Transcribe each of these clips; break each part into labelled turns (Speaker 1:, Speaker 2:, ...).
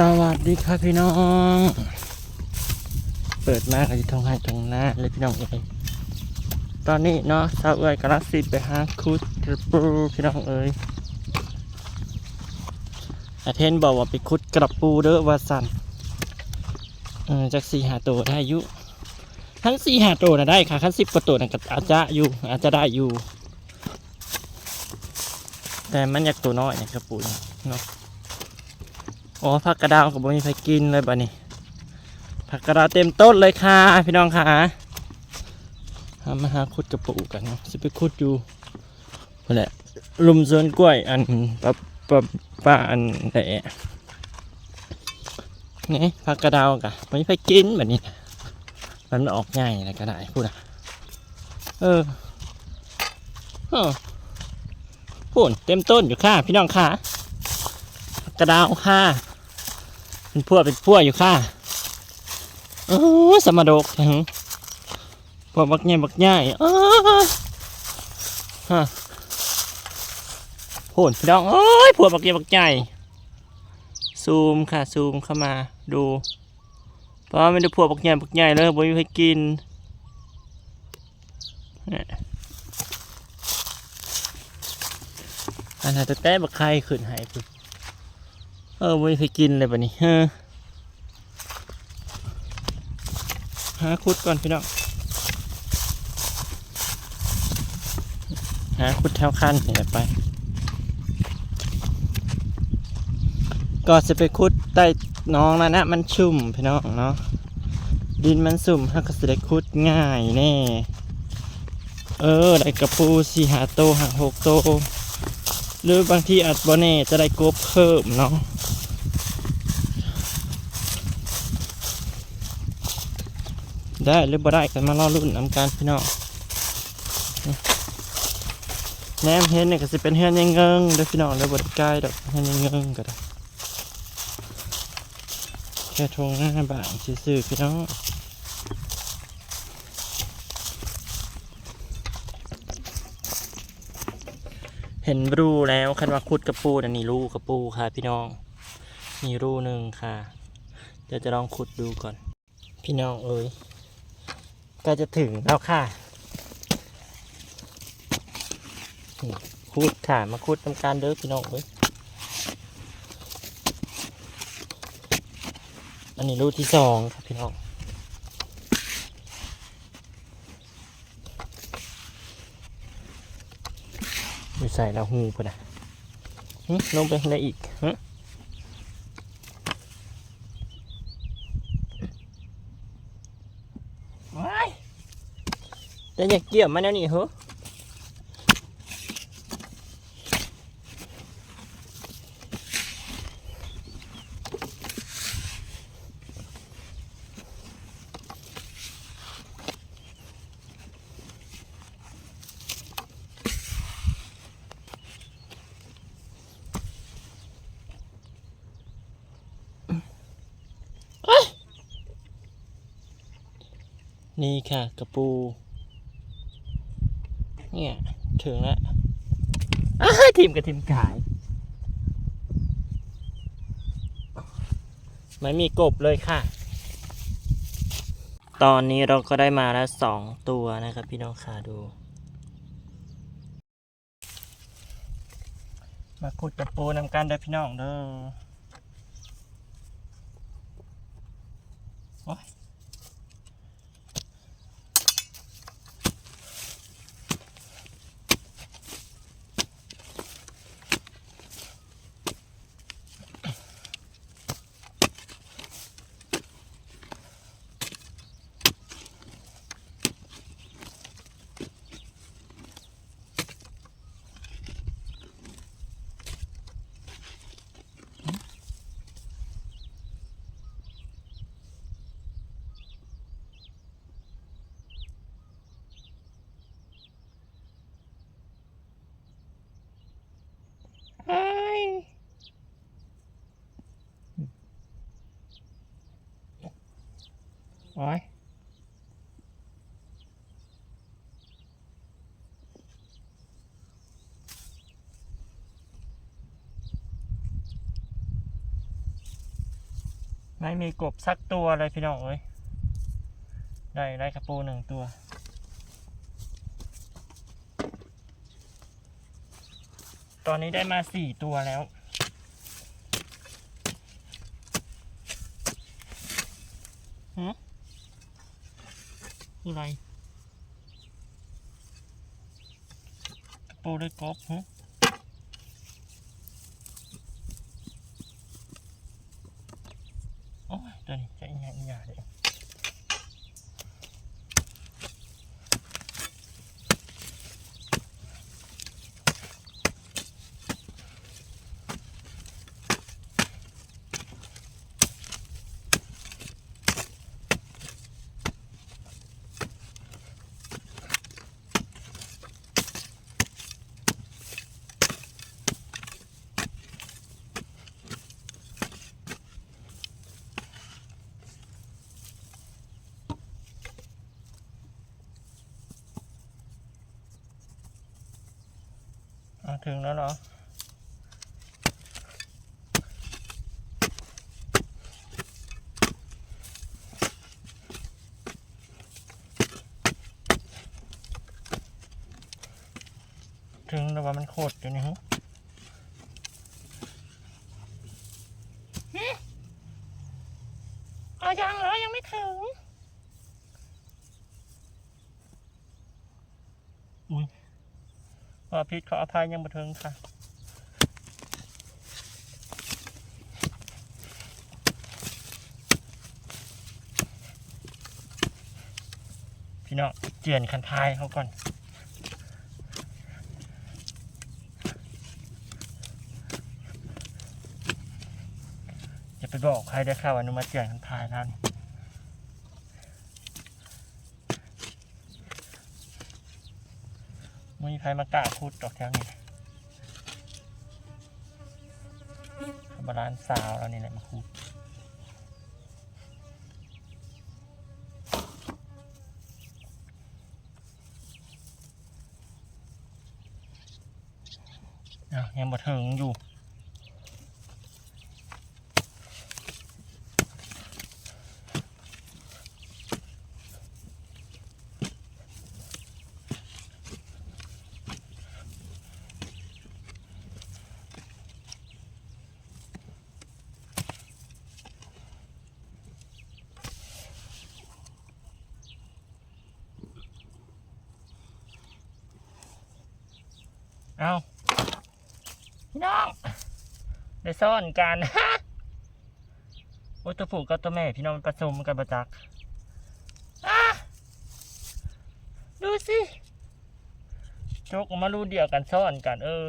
Speaker 1: สวัสดีครับพี่น้อง เปิดมากับที่ทงให้ทงหน้าเลยพี่น้องเอ้ยตอนนี้เนาะสาวเอ้ยกำลังสิไปหาคุดกระปูพี่น้องเอ้ยอาเทนบอกว่าไปคุดกระปูเด้อว่าสันเออจากสี่หาตัวได้อยุทั้งสี่หาตัวนะได้ค่ะขั้นสิบกว่าตัวนะก็อาจจะอยู่ อาจจะได้อยู่ แต่มันอยากตัวน้อยเนี่ยกระปูเนาะ อ๋อผักกระดาวกับบ่มีใครกินเลยบ้านี้ผักกระดาวเต็มต้นเลยค่ะ พี่น้องค่ะหามาหาขุดกระปุกกันเนาะสิไปขุดอยู่นั่นแหละลุมสวนกล้วยอันปะปะป้าอันแหละนี่ผักกระดาวกะบ่มีใครกินแบบนี้มันออกง่ายนะก็ได้พูดอะเออเออพูดเต็มต้นอยู่ค่ะ พี่น้องค่ะผักกระดาวค่ะ เป็นพวกเป็นพวกอยู่ค่ะเออสมดกถึงพวกบักใหญ่บักใหญ่เออฮะโหนพี่น้องเอ้ยพวกบักใหญ่บักใหญ่ซูมค่ะซูมเข้ามาดูเพราะว่าไม่ได้พวกบักใหญ่บักใหญ่เลยบ่มีใครกินเนี่ยอันนั้นแต่แต่บักไข่ขึ้นหายพุ่น เออไม่เคยกินเลยแบบนี้เออหาคุดก่อนพี่น้องหาคุดแถวคันเนี่ยไป ก็จะไปคุดใต้น้องแล้วนะ มันชุ่มพี่น้องเนาะดินมันสุ่มฮักก็จะได้คุดง่ายแน่ เออได้กระปูสี่หาโตหาหกโต หรือบางทีอาจบ่แน่จะได้กบเพิ่มเนาะ ได้หรือบ่ได้กันมารอรุ่นนำการพี่น้องแหนมเห็นเนี่ยก็สิเป็นเฮือนยังเงิงเด้อพี่น้องเด้อบ่ได้ใกล้ดอกเฮือนยังเงิงก็ได้แค่ทงหน้าบ้านซื่อๆพี่น้องเห็นรูแล้วคันว่าขุดกระปูอันนี้รูกระปูค่ะ พี่น้องมีรูหนึ่งค่ะ เดี๋ยวจะลองขุดดูก่อน พี่น้องเอ้ย ก็จะถึงแล้วค่ะคูดค่ะ มาคูดทำการเด้อพี่น้องเอ้ยอันนี้รูที่สองครับพี่น้องอยู่ใส่แล้วหูพอนะลงไปได้อีกฮะว้าย แต่อยากเกี่ยวมันแล้วนี่เหรอนี่ค่ะกระปู เนี่ย ถึงแล้วอ้าทีมกับทีมขาย ไม่มีกบเลยค่ะ ตอนนี้เราก็ได้มาแล้วสองตัวนะครับ พี่น้องค่ะดู มาขุดกระปูนำกันเด้อพี่น้องเด้อโอ้ยไอ้ โอ้ยไม่มีกบสักตัวเลยพี่น้องเอ้ยได้ได้กระปูหนึ่งตัวตอนนี้ได้มาสี่ตัวแล้วฮะ คืออะไรโปรได้กบฮะโอ้ยตัวนี้จะอีหยังอีหยาเด็อะ ถึงแล้วเหรอถึงแล้วว่ามันโคตรอยู่นี่ฮะเอายังเหรอ ยังไม่ถึง อุ้ย ขอผิดขออภัยยังบันเทิงค่ะพี่น้องเจียนคันพายเขาก่อนอย่าไปบอกใครได้ค่ะว่านุมาเจียนคันพายแล้นไม่มีใค รมากล้าพูดดอกแถวนี้บาลานสาวเราเนี่แหละมาพูดยังบ่ถึงอยู่ เอาพี่น้องได้ซ่อนกันโอ้ยตัวผูกกับตัวแม่พี่น้องมันผสมกันประจักษ์ดูสิโจกออกมารูเดียวกันซ่อนกันเออ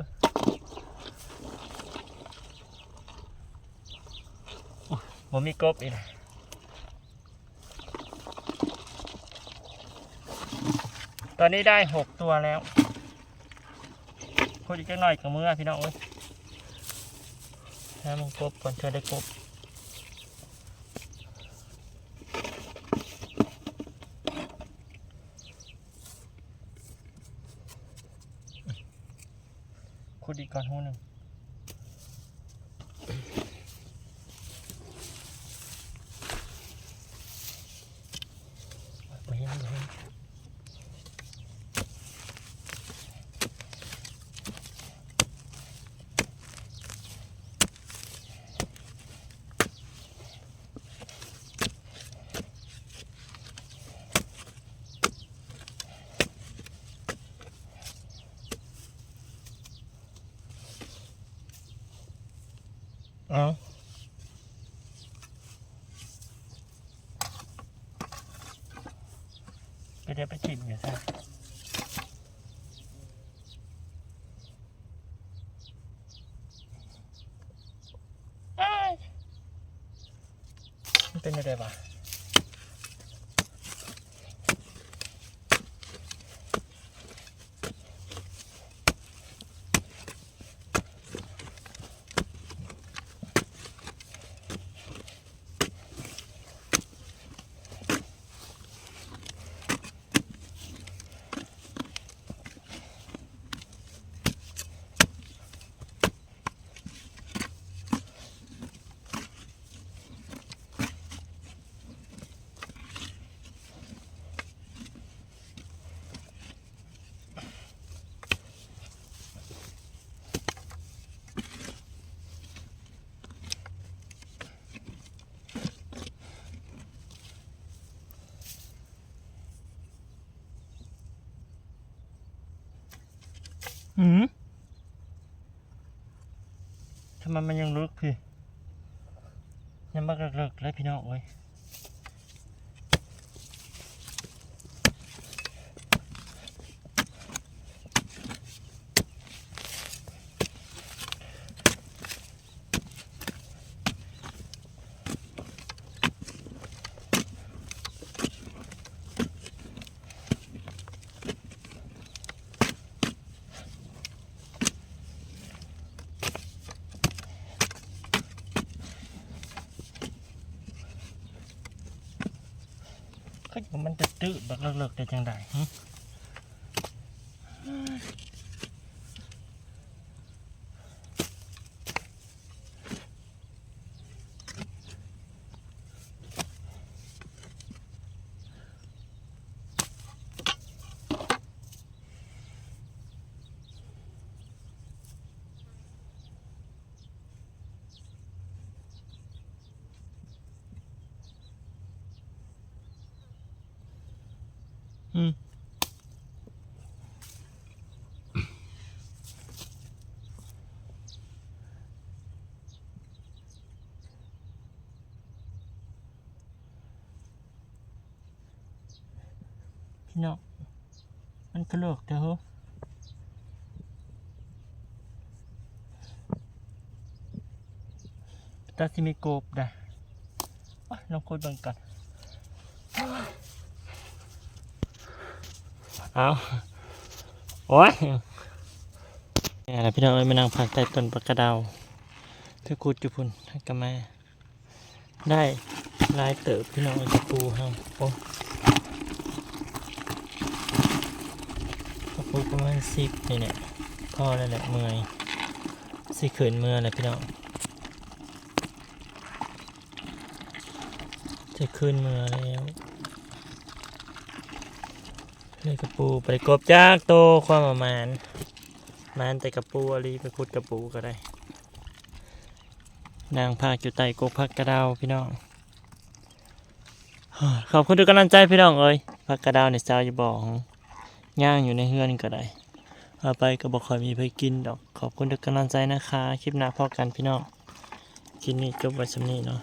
Speaker 1: ผมมีกบอีกนตอนนี้ได้หกตัวแล้ว พูดอีกจักหน่อยกับมือพี่น้องเอ้ยให้มันกบก่อนเธอได้กบขุดอีกก่อนหูหนึ่งไม่เห็นไม่เห็น เอาไปเดี๋ยวไปชิมอยู่ซะเอ้ยมันเป็นอะไรบ้า หืมทำไมมันยังลึกพี่ยังบักเลิกๆเลยพี่น้องเว้ย ขาอยู่มันจะตื้อบักเลิกๆได้จังได พี่น้องมันก็เลิกเด้อเหรอตาสิมีโกบได้อะลองคุยบิ่งกัน เอาโอ้ยนี่แหละพี่น้องเอ้ยมานั่งพักใต้ต้นปะกระเดาวเธอคูดจุพุนให้กับแม่ได้ลายเติบพี่น้องเอ้ยตะปูเฮาโอ้ตะปูประมาณสิบนี่แหละพอแล้วแหละเมื่อยสิขืนเมื่อเลยพี่น้องจะคืนเมื่อแล้ว เลยกระปูไปกบจากโตความประมาณมานแต่กระปูอะไรไปคุดกระปูก็ได้ นางพากอยู่ใต้กกพักกระดาวพี่น้องขอบคุณทุกกำลังใจพี่น้องเอ้ยพักกระดาวในซาวอยู่บ่องย่างอยู่ในเฮือนก็ได้เอาไปก็บอกคอยมีไปกินดอก ขอบคุณทุกกำลังใจนะคะ คลิปหน้าพอกันพี่น้องคลิปนี้จบไว้สำนี้เนาะ